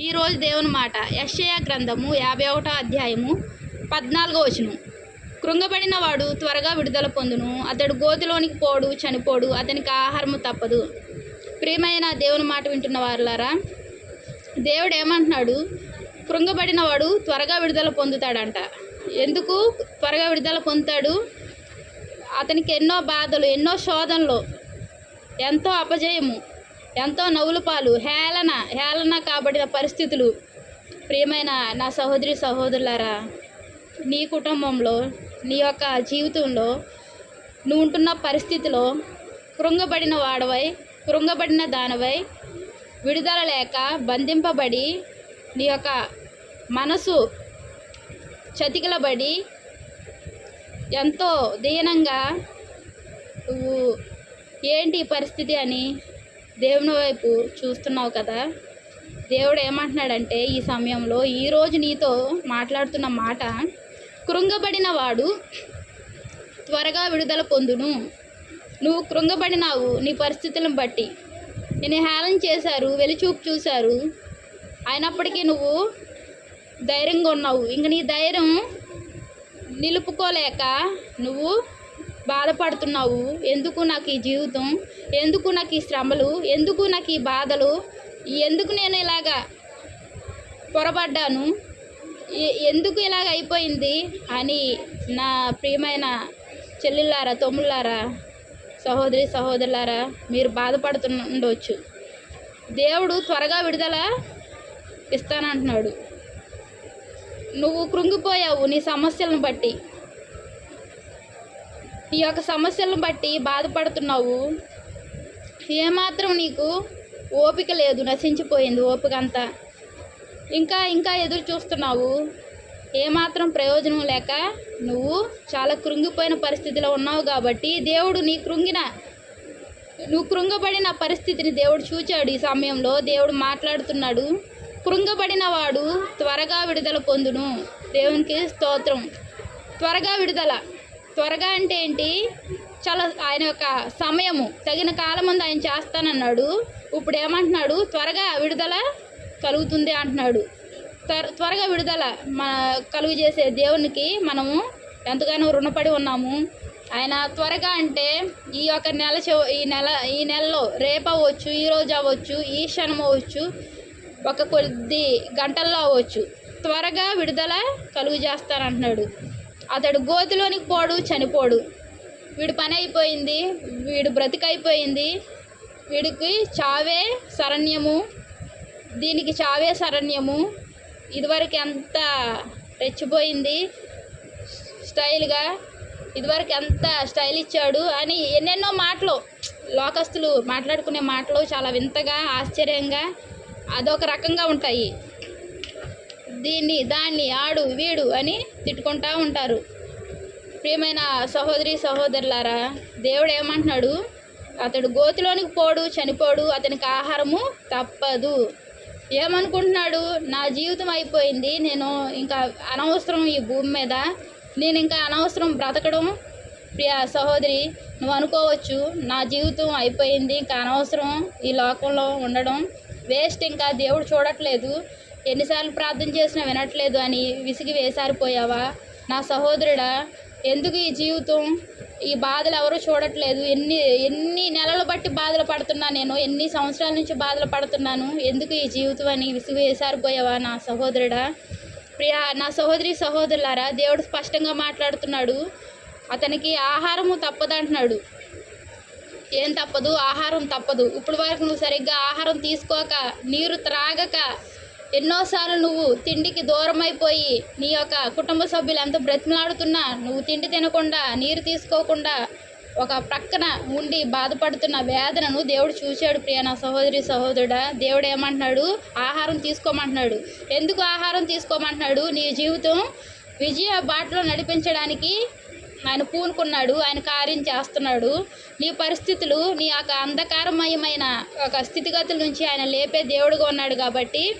ఈరోజు దేవుని మాట. యెషయా గ్రంథము యాభై ఒకటో అధ్యాయము పద్నాలుగో వచనం. కృంగబడిన వాడు త్వరగా విడుదల పొందును. అతడు గోతిలోనికి పోడు చనిపోడు అతనికి ఆహారము తప్పదు. ప్రియమైన దేవుని మాట వింటున్న వారులారా దేవుడు ఏమంటున్నాడు? కృంగబడిన వాడు త్వరగా విడుదల పొందుతాడంట. ఎందుకు త్వరగా విడుదల పొందుతాడు? అతనికి ఎన్నో బాధలు ఎన్నో శోధనలు ఎంతో అపజయము. ఎంతో నవ్వుల పాలు హేళన హేళన కాబడిన పరిస్థితులు. ప్రియమైన నా సహోదరి సహోదరులారా నీ కుటుంబంలో నీ యొక్క జీవితంలో నువ్వు ఉంటున్న పరిస్థితిలో కృంగబడిన వాడవై కృంగబడిన దానవై విడుదల లేక బంధింపబడి నీ యొక్క మనసు చతికిలబడి ఎంతో దీనంగా నువ్వు ఏంటి పరిస్థితి అని దేవుని వైపు చూస్తున్నావు కదా దేవుడు ఏమంటున్నాడంటే ఈ సమయంలో ఈరోజు నీతో మాట్లాడుతున్న మాట కృంగబడిన వాడు త్వరగా విడుదల పొందును. నువ్వు కృంగబడినావు నీ పరిస్థితులను బట్టి. నేను హేళన చేశారు వెలిచూపు చూశారు. అయినప్పటికీ నువ్వు ధైర్యంగా ఉన్నావు. ఇంక నీ ధైర్యం నిలుపుకోలేక నువ్వు బాధపడుతున్నావు? ఎందుకు నాకు ఈ జీవితం? ఎందుకు నాకు ఈ శ్రమలు? ఎందుకు నాకు ఈ బాధలు? ఎందుకు నేను ఇలాగా పొరపడ్డాను? ఎందుకు ఇలాగ అయిపోయింది? అని నా ప్రియమైన చెల్లెళ్ళారా తమ్ముళ్ళారా సహోదరి సహోదరులారా మీరు బాధపడుతుండవచ్చు దేవుడు త్వరగా విడుదల ఇస్తానంటున్నాడు. నువ్వు కృంగిపోయావు నీ సమస్యలను బట్టి. ఈ యొక్క సమస్యలను బట్టి బాధపడుతున్నావు. ఏమాత్రం నీకు ఓపిక లేదు నశించిపోయింది ఓపిక అంతా ఇంకా ఇంకా ఎదురు చూస్తున్నావు. ఏమాత్రం ప్రయోజనం లేక నువ్వు చాలా కృంగిపోయిన పరిస్థితిలో ఉన్నావు కాబట్టి దేవుడు నీ కృంగిన నువ్వు కృంగబడిన పరిస్థితిని దేవుడు చూచాడు ఈ సమయంలో. దేవుడు మాట్లాడుతున్నాడు కృంగబడిన వాడు త్వరగా విడుదల పొందును. దేవునికి స్తోత్రం. త్వరగా విడుదల. త్వరగా అంటే ఏంటి? చాలా ఆయన యొక్క సమయము తగిన కాలం ముందు ఆయన చేస్తానన్నాడు. ఇప్పుడు ఏమంటున్నాడు? త్వరగా విడుదల కలుగుతుంది అంటున్నాడు. త్వర త్వరగా విడుదల మన కలుగు చేసే దేవునికి మనము ఎంతగానో రుణపడి ఉన్నాము. ఆయన త్వరగా అంటే ఈ యొక్క నెల చివ ఈ నెల ఈ నెలలో రేపు అవ్వచ్చు ఈ రోజు అవ్వచ్చు ఈ క్షణం అవ్వచ్చు ఒక కొద్ది గంటల్లో అవ్వచ్చు. త్వరగా విడుదల కలుగు చేస్తానంటున్నాడు. అతడు గోతిలోనికి పోడు చనిపోడు. వీడి పని అయిపోయింది వీడు బ్రతికైపోయింది. వీడికి చావే శరణ్యము దీనికి చావే శరణ్యము. ఇదివరకు ఎంత రెచ్చిపోయింది స్టైల్గా ఇదివరకు ఎంత స్టైల్ ఇచ్చాడు అని ఎన్నెన్నో మాటలు లోకస్తులు మాట్లాడుకునే మాటలు చాలా వింతగా ఆశ్చర్యంగా అదొక రకంగా ఉంటాయి. దీన్ని దాన్ని ఆడు వీడు అని తిట్టుకుంటూ ఉంటారు. ప్రియమైన సహోదరి సహోదరులారా దేవుడు ఏమంటున్నాడు? అతడు గోతిలోనికి పోడు చనిపోడు అతనికి ఆహారము తప్పదు. ఏమనుకుంటున్నాడు? నా జీవితం అయిపోయింది నేను ఇంకా అనవసరం ఈ భూమి మీద నేను ఇంకా అనవసరం బ్రతకడం. ప్రియ సహోదరి నువ్వు అనుకోవచ్చు నా జీవితం అయిపోయింది ఇంకా అనవసరం ఈ లోకంలో ఉండడం. వేస్ట్ ఇంకా దేవుడు చూడట్లేదు. ఎన్నిసార్లు ప్రార్థన చేసినా వినట్లేదు అని విసిగి వేసారిపోయావా? నా సహోదరుడా ఎందుకు ఈ జీవితం? ఈ బాధలు ఎవరు చూడట్లేదు. ఎన్ని ఎన్ని నెలలు బట్టి బాధలు పడుతున్నా నేను? ఎన్ని సంవత్సరాల నుంచి బాధలు పడుతున్నాను? ఎందుకు ఈ జీవితం అని విసిగి వేసారిపోయావా నా సహోదరుడా? ప్రియా నా సహోదరి సహోదరులారా దేవుడు స్పష్టంగా మాట్లాడుతున్నాడు. అతనికి ఆహారము తప్పదంటున్నాడు ఏం తప్పదు? ఆహారం తప్పదు. ఇప్పుడు వరకు నువ్వు సరిగ్గా ఆహారం తీసుకోక నీరు త్రాగక ఎన్నోసార్లు నువ్వు తిండికి దూరమైపోయి నీ యొక్క కుటుంబ సభ్యులు ఎంత బ్రతిమలాడుతున్నా నువ్వు తిండి తినకుండా నీరు తీసుకోకుండా ఒక ప్రక్కన ఉండి బాధపడుతున్న వేదనను దేవుడు చూశాడు ప్రియ నా సహోదరి సహోదరుడా. దేవుడు ఏమంటున్నాడు? ఆహారం తీసుకోమంటున్నాడు. ఎందుకు ఆహారం తీసుకోమంటున్నాడు? నీ జీవితం విజయ బాటలో నడిపించడానికి ఆయన పూనుకున్నాడు ఆయన కార్యం చేస్తున్నాడు. నీ పరిస్థితులు నీ యొక్క అంధకారమయమైన ఒక స్థితిగతుల నుంచి ఆయన లేపే దేవుడుగా ఉన్నాడు కాబట్టి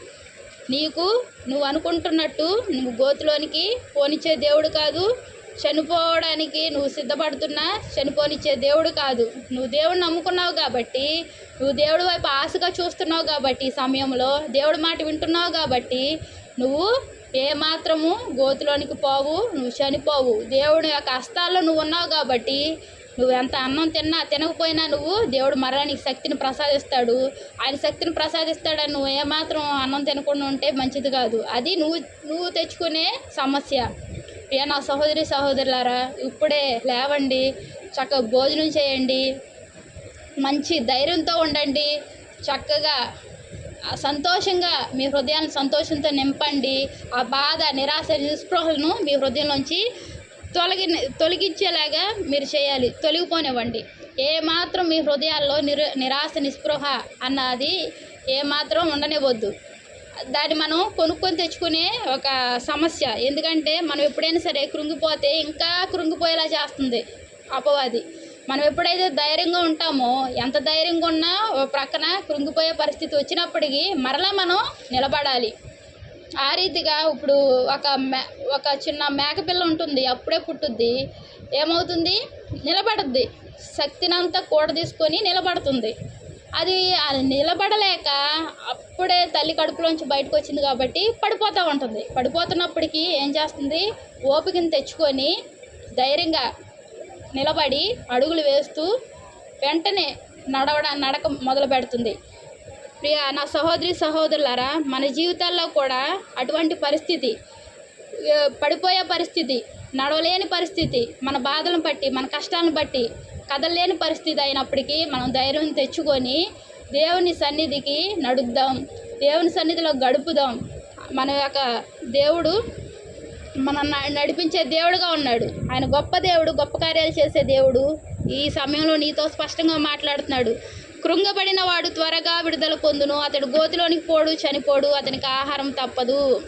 నీకు నువ్వు అనుకుంటున్నట్టు నువ్వు గోతులోనికి పోనిచ్చే దేవుడు కాదు. చనిపోవడానికి నువ్వు సిద్ధపడుతున్నా చనిపోనిచ్చే దేవుడు కాదు. నువ్వు దేవుడు నమ్ముకున్నావు కాబట్టి నువ్వు దేవుడి వైపు ఆశగా చూస్తున్నావు కాబట్టి ఈ సమయంలో దేవుడి మాట వింటున్నావు కాబట్టి నువ్వు ఏ మాత్రము గోతులోనికి పోవు నువ్వు చనిపోవు. దేవుడి యొక్క హస్తాల్లో నువ్వు ఉన్నావు కాబట్టి నువ్వు ఎంత అన్నం తిన్నా తినకపోయినా నువ్వు దేవుడు మరలా నీకు శక్తిని ప్రసాదిస్తాడు. ఆయన శక్తిని ప్రసాదిస్తాడని నువ్వు ఏమాత్రం అన్నం తినకుండా ఉంటే మంచిది కాదు. అది నువ్వు నువ్వు తెచ్చుకునే సమస్య. ప్రియ నా సహోదరి సహోదరులారా ఇప్పుడే లేవండి. చక్కగా భోజనం చేయండి. మంచి ధైర్యంతో ఉండండి. చక్కగా సంతోషంగా మీ హృదయాన్ని సంతోషంతో నింపండి. ఆ బాధ నిరాశ నిస్పృహలను మీ హృదయంలోంచి తొలగి తొలగించేలాగా మీరు చేయాలి. తొలగిపోనివ్వండి. ఏ మాత్రం మీ హృదయాల్లో నిర నిరాశ నిస్పృహ అన్నది ఏ మాత్రం ఉండనివ్వద్దు. దాన్ని మనం కొనుక్కొని తెచ్చుకునే ఒక సమస్య. ఎందుకంటే మనం ఎప్పుడైనా సరే కృంగిపోతే ఇంకా కృంగిపోయేలా చేస్తుంది అపవాది. మనం ఎప్పుడైతే ధైర్యంగా ఉంటామో ఎంత ధైర్యంగా ఉన్నా ప్రక్కన కృంగిపోయే పరిస్థితి వచ్చినప్పటికీ మరలా మనం నిలబడాలి. ఆ రీతిగా ఇప్పుడు ఒక మే ఒక చిన్న మేకపిల్ల ఉంటుంది అప్పుడే పుట్టుద్ది. ఏమవుతుంది? నిలబడుద్ది. శక్తినంతా కూడ తీసుకొని నిలబడుతుంది. అది అది నిలబడలేక అప్పుడే తల్లి కడుపులోంచి బయటకు వచ్చింది కాబట్టి పడిపోతూ ఉంటుంది. పడిపోతున్నప్పటికీ ఏం చేస్తుంది? ఓపికను తెచ్చుకొని ధైర్యంగా నిలబడి అడుగులు వేస్తూ వెంటనే నడవడం నడక మొదలు పెడుతుంది ప్రియ నా సహోదరి సహోదరులారా మన జీవితాల్లో కూడా అటువంటి పరిస్థితి పడిపోయే పరిస్థితి నడవలేని పరిస్థితి మన బాధలను బట్టి మన కష్టాలను బట్టి కదలలేని పరిస్థితి అయినప్పటికీ మనం ధైర్యం తెచ్చుకొని దేవుని సన్నిధికి నడుద్దాం. దేవుని సన్నిధిలో గడుపుదాం. మన యొక్క దేవుడు మన న- నడిపించే దేవుడుగా ఉన్నాడు. ఆయన గొప్ప దేవుడు గొప్ప కార్యాలు చేసే దేవుడు ఈ సమయంలో నీతో స్పష్టంగా మాట్లాడుతున్నాడు. కృంగబడిన వాడు త్వరగా విడుదల పొందును. అతడు గోతిలోనికి పోడు చనిపోడు అతనికి ఆహారం తప్పదు.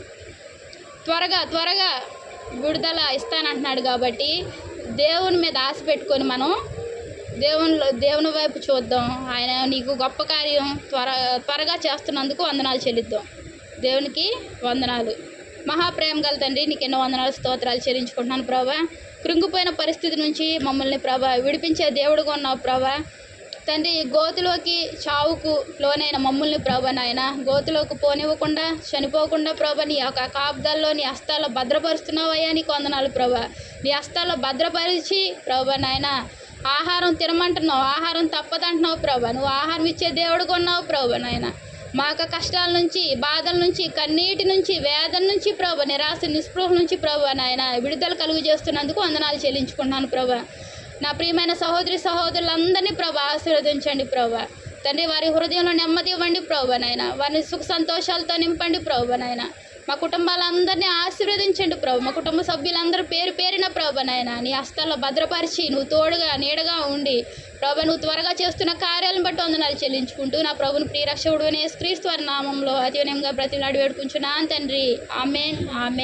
త్వరగా త్వరగా విడుదల ఇస్తానంటున్నాడు కాబట్టి దేవుని మీద ఆశ పెట్టుకొని మనం దేవునిలో దేవుని వైపు చూద్దాం. ఆయన నీకు గొప్ప కార్యం త్వర త్వరగా చేస్తున్నందుకు వందనాలు చెల్లిద్దాం. దేవునికి వందనాలు. మహాప్రేమ గల తండ్రి నీకు ఎన్నో వందనాలు స్తోత్రాలు చెల్లించుకుంటున్నాను ప్రభా. కృంగిపోయిన పరిస్థితి నుంచి మమ్మల్ని ప్రభా విడిపించే దేవుడుగా ఉన్నావు ప్రభా. తండ్రి గోతులోకి చావుకు లోనైన మమ్మల్ని ప్రభా నాయన. గోతులోకి పోనివ్వకుండా చనిపోకుండా ప్రభా నీ యొక్క కాపుదల్లో నీ హస్తాల్లో భద్రపరుస్తున్నావయ్యా నీ కొందనాలు ప్రభా. నీ హస్తాల్లో భద్రపరిచి ప్రభా నాయన ఆహారం తినమంటున్నావు ఆహారం తప్పదంటున్నావు ప్రభా. నువ్వు ఆహారం ఇచ్చే దేవుడు కొన్నావు ప్రభా నాయన. మా యొక్క కష్టాల నుంచి బాధల నుంచి కన్నీటి నుంచి వేదన నుంచి ప్రభా నిరాశ నిస్పృహ నుంచి ప్రభా నాయన విడుదల కలుగు చేస్తున్నందుకు వందనాలు చెల్లించుకున్నాను ప్రభా. నా ప్రియమైన సహోదరి సహోదరులందరినీ ప్రభా ఆశీర్వదించండి ప్రభా. తండ్రి వారి హృదయంలో నెమ్మది ఇవ్వండి ప్రభా నాయన. వారిని సుఖ సంతోషాలతో నింపండి ప్రభా నాయన. మా కుటుంబాలందరినీ ఆశీర్వదించండి ప్రభు. మా కుటుంబ సభ్యులందరూ పేరు పేరిన ప్రభు నాయన. నీ హస్తాల్లో భద్రపరిచి నువ్వు తోడుగా నీడగా ఉండి ప్రభు నువ్వు త్వరగా చేస్తున్న కార్యాలను బట్టి వందనాలు చెల్లించుకుంటూ నా ప్రభుని ప్రియరక్షకుడు క్రీస్తు వారి నామంలో అతి వినయంగా నాడు వేడుకుంటున్నాను తండ్రి. ఆమెన్. ఆమె